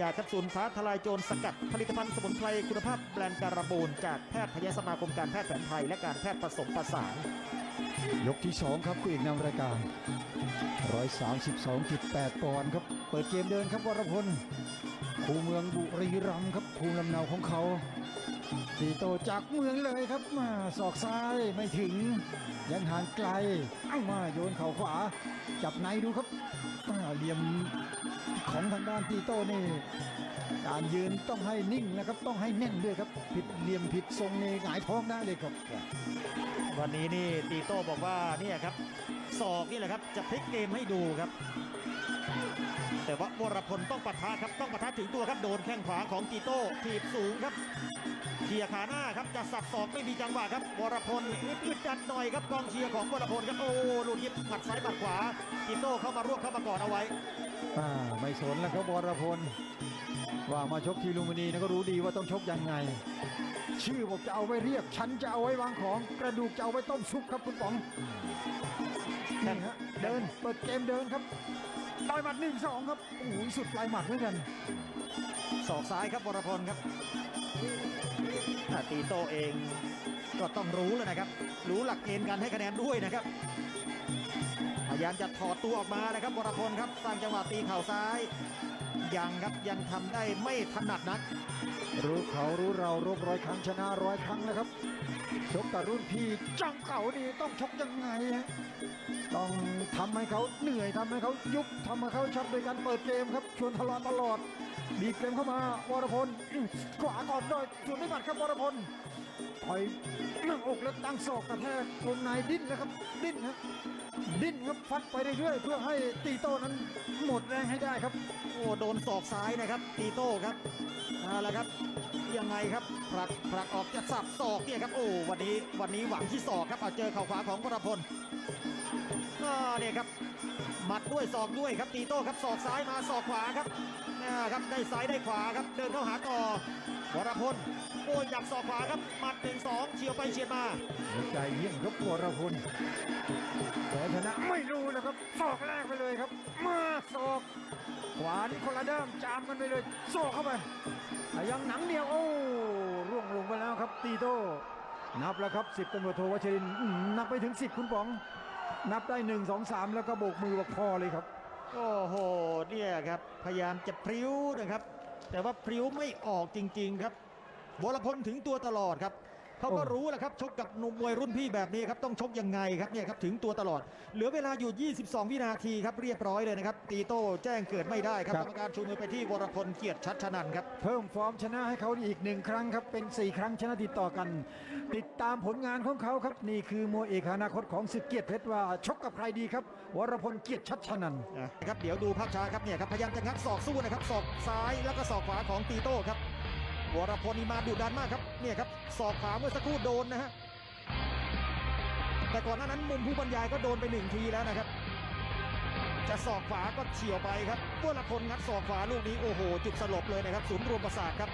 ยาแคปซูลฟ้าทลายโจรสกัดผลิตภัณฑ์สมุนไพรคุณภาพแบรนด์การบูนจากแพทยสมาคมการแพทย์แผนไทย และการแพทย์ผสมผสาน ยกที่ 2 ครับคู่เอกนำรายการ 132.8 ปอนด์ครับ เปิดเกมเดินครับวรพล คูเมืองบุรีรัมย์ครับ คูลำเนาของเขา ตีโตจากเมืองเลยครับมาศอกซ้ายไม่ถึง ยังห่างไกล เอามาโยนเข่าขวา จับในดูครับเหลี่ยมของทางด้านตีโตนี่การยืนต้องให้นิ่งนะครับ ต้องให้แน่นด้วยครับ ผิดเหลี่ยมผิดทรงนี่หงายท้องได้เลยครับ วันนี้นี่ตีโต้บอกว่าเนี่ยครับศอกนี่แหละครับจะพลิกเกมให้ดูครับ แต่ว่าวรพลต้องปะทะครับต้องปะทะถึงตัวครับโดนแข้งขวาของตีโต้ถีบสูงครับเขี่ยขาหน้าครับจะสับศอกไม่มีจังหวะครับวรพลอึดดัดหน่อยครับกองเชียร์ของวรพลครับโอ้ลูกยิบหมัดซ้ายหมัดขวาตีโต้เข้ามารวบเข้ามากอดเอาไว้อ่าไม่สนแล้วครับวรพลว่ามาชกทีลุมพินีนะก็รู้ดีว่าต้องชกยังไง ชื่อบอกจะเอาไว้เรียกฉันจะเอาไว้วางของ กระดูกจะเอาไว้ต้มซุปครับคุณป๋องนี่ฮะเดินเปิดเกมเดินครับต่อยหมัดหนึ่งสองครับโอ้โหสุดปลายหมัดเหมือนกันศอกซ้ายครับวรพลครับ อ่าตีโต้เองก็ต้องรู้แล้วนะครับ รู้หลักเกณฑ์การให้คะแนนด้วยนะครับพยายามจะถอดตัวออกมานะครับวรพลครับสร้างจังหวะตีเข่าซ้าย ยังครับยังทำได้ไม่ถนัดนัก รู้เขารู้เรารบร้อยครั้งชนะร้อยครั้งนะครับชกกับรุ่นพี่จังเขานี่ต้องชกยังไงฮะต้องทำให้เขาเหนื่อยทำให้เขายุบทำให้เขาช็อตโดยการเปิดเกมครับชวนทะเลาะตลอด บีเกมเข้ามาวรพลขวาก่อนด้วยส่วนไม่บัดครับวรพลต่อยนั่งอกแล้วตั้งศอกกระแทกวงในดิ้นนะครับ ดิ้นครับดิ้นครับฟัดไปเรื่อยๆเพื่อให้ตีโต้นั้นหมดแรงให้ได้ครับ โอ้โดนศอกซ้ายนะครับ ตีโต้ครับเอาละครับยังไงครับผลักผลักออกจะสับศอกเนี่ยครับโอ้วันนี้วันนี้หวังที่ศอกครับเอาเจอเข่าขวาของวรพล ก็เนี่ยครับหมัดด้วยศอกด้วยครับตีโต้ครับศอกซ้ายมาศอกขวาครับนะครับได้ซ้ายได้ขวาครับเดินเข้าหาต่อวรพลโอ้ยดักศอกขวาครับหมัดหนึ่งสองเฉียวไปเฉียดมาหัวใจเยี่ยมครับวรพลแต่ชนะไม่รู้นะครับศอกแรกไปเลยครับมาศอกขวานี่คนละเดิมจามกันไปเลยศอกเข้าไปแต่ยังหนังเหนียวโอ้ร่วงลงไปแล้วครับตีโต้นับแล้วครับสิบตำรวจโทวชรินทร์อื้อหือนับไปถึงสิบคุณป๋อง นับได้หนึ่งสองสามแล้วก็โบกมือบอกพอเลยครับ โอ้โหเนี่ยครับ พยายามจะพริ้วนะครับ แต่ว่าพริ้วไม่ออกจริง ๆ ครับวรพลถึงตัวตลอดครับ เขาก็โอ้รู้แหละครับชกกับหนุ่มมวยรุ่นพี่แบบนี้ครับต้องชกยังไงครับเนี่ยครับถึงตัวตลอด เหลือเวลาอยู่ 22 วินาทีครับเรียบร้อยเลยนะครับตีโต้แจ้งเกิดไม่ได้ครับกรรมการชูมือไปที่วรพลเกียรติชัดชนันท์ครับเพิ่มฟอร์มชนะให้เขาอีกหนึ่งครั้งครับเป็น 4 ครั้งชนะติดต่อกัน ติดตามผลงานของเขาครับนี่คือมวยเอกอนาคตของศึกเกียรติเพชรว่าชกกับใครดีครับ วรพลเกียรติชัดชนันท์นะครับเดี๋ยวดูภาพช้าครับเนี่ยครับพยายามจะงัดศอกสู้นะครับศอกซ้ายแล้วก็ศอกขวาของตีโต้ครับ วรพลนี่มาดุดันมากครับเนี่ยครับศอกขวาเมื่อสักครู่โดนนะฮะแต่ก่อนหน้านั้นมุมผู้บรรยายก็โดนไปหนึ่งทีแล้วนะครับ จะศอกขวาก็เฉียวไปครับวรพลงัดศอกขวาลูกนี้โอ้โหจุดสลบเลยนะครับศูนย์รวมประสาทครับ